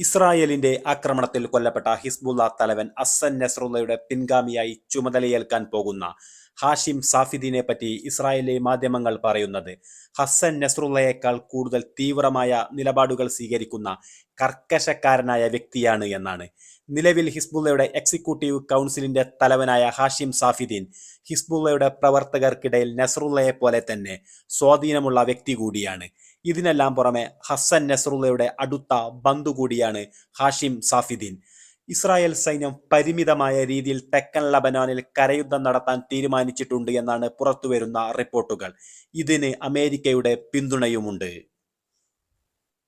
ഇസ്രായേലിന്റെ ആക്രമണത്തിൽ കൊല്ലപ്പെട്ട ഹിസ്ബുള്ള തലവൻ അസൻ നസ്രുള്ളയുടെ പിൻഗാമിയായി ചുമതലയേൽക്കാൻ പോകുന്ന ഹാഷിം സാഫിദീനെ പറ്റി ഇസ്രായേലി മാധ്യമങ്ങൾ പറയുന്നത്. ഹസൻ നസ്രുള്ളയേക്കാൾ കൂടുതൽ തീവ്രമായ നിലപാടുകൾ സ്വീകരിക്കുന്ന കർക്കശക്കാരനായ വ്യക്തിയാണ് എന്നാണ്. നിലവിൽ ഹിസ്ബുള്ളയുടെ എക്സിക്യൂട്ടീവ് കൗൺസിലിന്റെ തലവനായ ഹാഷിം സാഫിദീൻ ഹിസ്ബുള്ളയുടെ പ്രവർത്തകർക്കിടയിൽ നസ്രുള്ളയെ പോലെ തന്നെ സ്വാധീനമുള്ള വ്യക്തി കൂടിയാണ്. ഇതിനെല്ലാം പുറമെ ഹസൻ നസറുള്ളയുടെ അടുത്ത ബന്ധു കൂടിയാണ് ഹാഷിം സാഫിദ്ദീൻ ഇസ്രായേൽ സൈന്യം പരിമിതമായ രീതിയിൽ തെക്കൻ ലബനാനിൽ കരയുദ്ധം നടത്താൻ തീരുമാനിച്ചിട്ടുണ്ട് എന്നാണ് പുറത്തുവരുന്ന റിപ്പോർട്ടുകൾ. ഇതിന് അമേരിക്കയുടെ പിന്തുണയുമുണ്ട്.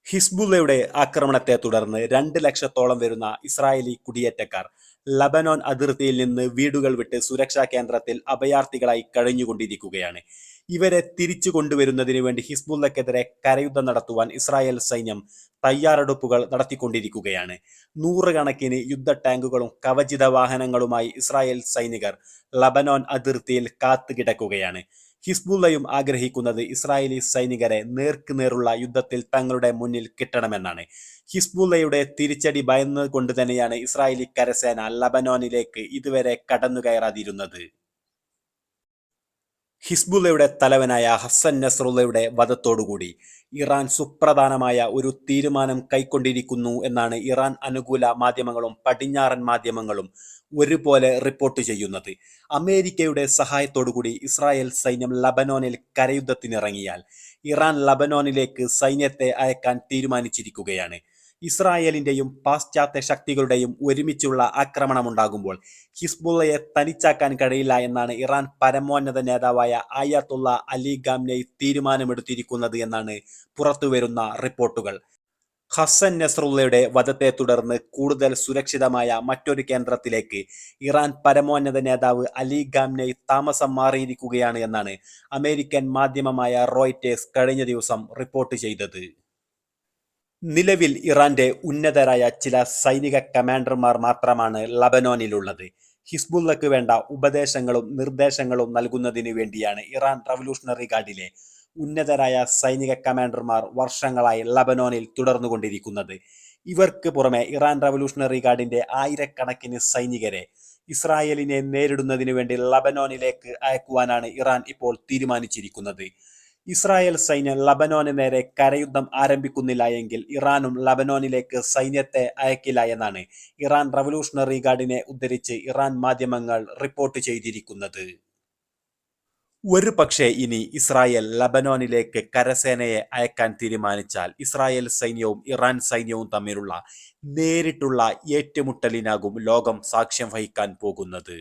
ഹിസ്ബുള്ളയുടെ ആക്രമണത്തെ തുടർന്ന് രണ്ട് ലക്ഷത്തോളം വരുന്ന ഇസ്രായേലി കുടിയേറ്റക്കാർ ലബനോൻ അതിർത്തിയിൽ നിന്ന് വീടുകൾ വിട്ട് സുരക്ഷാ കേന്ദ്രത്തിൽ അഭയാർത്ഥികളായി കഴിഞ്ഞുകൊണ്ടിരിക്കുകയാണ്. ഇവരെ തിരിച്ചു കൊണ്ടുവരുന്നതിന് വേണ്ടി ഹിസ്ബുള്ളക്കെതിരെ കരയുദ്ധം നടത്തുവാൻ ഇസ്രായേൽ സൈന്യം തയ്യാറെടുപ്പുകൾ നടത്തിക്കൊണ്ടിരിക്കുകയാണ്. നൂറുകണക്കിന് യുദ്ധ ടാങ്കുകളും കവചിത വാഹനങ്ങളുമായി ഇസ്രായേൽ സൈനികർ ലബനോൻ അതിർത്തിയിൽ കാത്തുകിടക്കുകയാണ്. ഹിസ്ബുള്ളയും ആഗ്രഹിക്കുന്നത് ഇസ്രായേലി സൈനികരെ നേർക്കുനേറുള്ള യുദ്ധത്തിൽ തങ്ങളുടെ മുന്നിൽ കിട്ടണമെന്നാണ്. ഹിസ്ബുള്ളയുടെ തിരിച്ചടി ഭയന്നുകൊണ്ട് തന്നെയാണ് ഇസ്രായേലി കരസേന ലബനോനിലേക്ക് ഇതുവരെ കടന്നുകയറാതിരുന്നത്. ഹിസ്ബുള്ളയുടെ തലവനായ ഹസൻ നസറുല്ലയുടെ വധത്തോടുകൂടി ഇറാൻ സുപ്രധാനമായ ഒരു തീരുമാനം കൈക്കൊണ്ടിരിക്കുന്നു എന്നാണ് ഇറാൻ അനുകൂല മാധ്യമങ്ങളും പടിഞ്ഞാറൻ മാധ്യമങ്ങളും ഒരുപോലെ റിപ്പോർട്ട് ചെയ്യുന്നത്. അമേരിക്കയുടെ സഹായത്തോടുകൂടി ഇസ്രായേൽ സൈന്യം ലബനോനിൽ കരയുദ്ധത്തിനിറങ്ങിയാൽ ഇറാൻ ലബനോനിലേക്ക് സൈന്യത്തെ അയക്കാൻ തീരുമാനിച്ചിരിക്കുകയാണ്. ഇസ്രായേലിന്റെയും പാശ്ചാത്യ ശക്തികളുടെയും ഒരുമിച്ചുള്ള ആക്രമണമുണ്ടാകുമ്പോൾ ഹിസ്ബുള്ളയെ തനിച്ചാക്കാൻ കഴിയില്ല എന്നാണ് ഇറാൻ പരമോന്നത നേതാവായ ആയത്തുള്ള അലി ഗാംനെ തീരുമാനമെടുത്തിരിക്കുന്നത് എന്നാണ് പുറത്തുവരുന്ന റിപ്പോർട്ടുകൾ. ഹസൻ നസ്രുള്ളയുടെ വധത്തെ തുടർന്ന് കൂടുതൽ സുരക്ഷിതമായ മറ്റൊരു കേന്ദ്രത്തിലേക്ക് ഇറാൻ പരമോന്നത നേതാവ് അലി ഗാംനെ താമസം മാറിയിരിക്കുകയാണ് എന്നാണ് അമേരിക്കൻ മാധ്യമമായ റോയിറ്റേഴ്സ് കഴിഞ്ഞ ദിവസം റിപ്പോർട്ട് ചെയ്തത്. നിലവിൽ ഇറാന്റെ ഉന്നതരായ ചില സൈനിക കമാൻഡർമാർ മാത്രമാണ് ലബനോനിലുള്ളത്. ഹിസ്ബുള്ളക്ക് വേണ്ട ഉപദേശങ്ങളും നിർദ്ദേശങ്ങളും നൽകുന്നതിന് വേണ്ടിയാണ് ഇറാൻ റവല്യൂഷണറി ഗാർഡിലെ ഉന്നതരായ സൈനിക കമാൻഡർമാർ വർഷങ്ങളായി ലബനോനിൽ തുടർന്നുകൊണ്ടിരിക്കുന്നത്. ഇവർക്ക് പുറമെ ഇറാൻ റവല്യൂഷണറി ഗാർഡിന്റെ ആയിരക്കണക്കിന് സൈനികരെ ഇസ്രായേലിനെ നേരിടുന്നതിന് വേണ്ടി ലബനോനിലേക്ക് അയക്കുവാനാണ് ഇറാൻ ഇപ്പോൾ തീരുമാനിച്ചിരിക്കുന്നത്. ഇസ്രായേൽ സൈന്യം ലബനോന് നേരെ കരയുദ്ധം ആരംഭിക്കുന്നില്ല എങ്കിൽ ഇറാനും ലബനോനിലേക്ക് സൈന്യത്തെ അയക്കില്ല എന്നാണ് ഇറാൻ റവല്യൂഷണറി ഗാർഡിനെ ഉദ്ധരിച്ച് ഇറാൻ മാധ്യമങ്ങൾ റിപ്പോർട്ട് ചെയ്തിരിക്കുന്നത്. ഒരു പക്ഷേ ഇനി ഇസ്രായേൽ ലബനോനിലേക്ക് കരസേനയെ അയക്കാൻ തീരുമാനിച്ചാൽ ഇസ്രായേൽ സൈന്യവും ഇറാൻ സൈന്യവും തമ്മിലുള്ള നേരിട്ടുള്ള ഏറ്റുമുട്ടലിനാകും ലോകം സാക്ഷ്യം വഹിക്കാൻ പോകുന്നത്.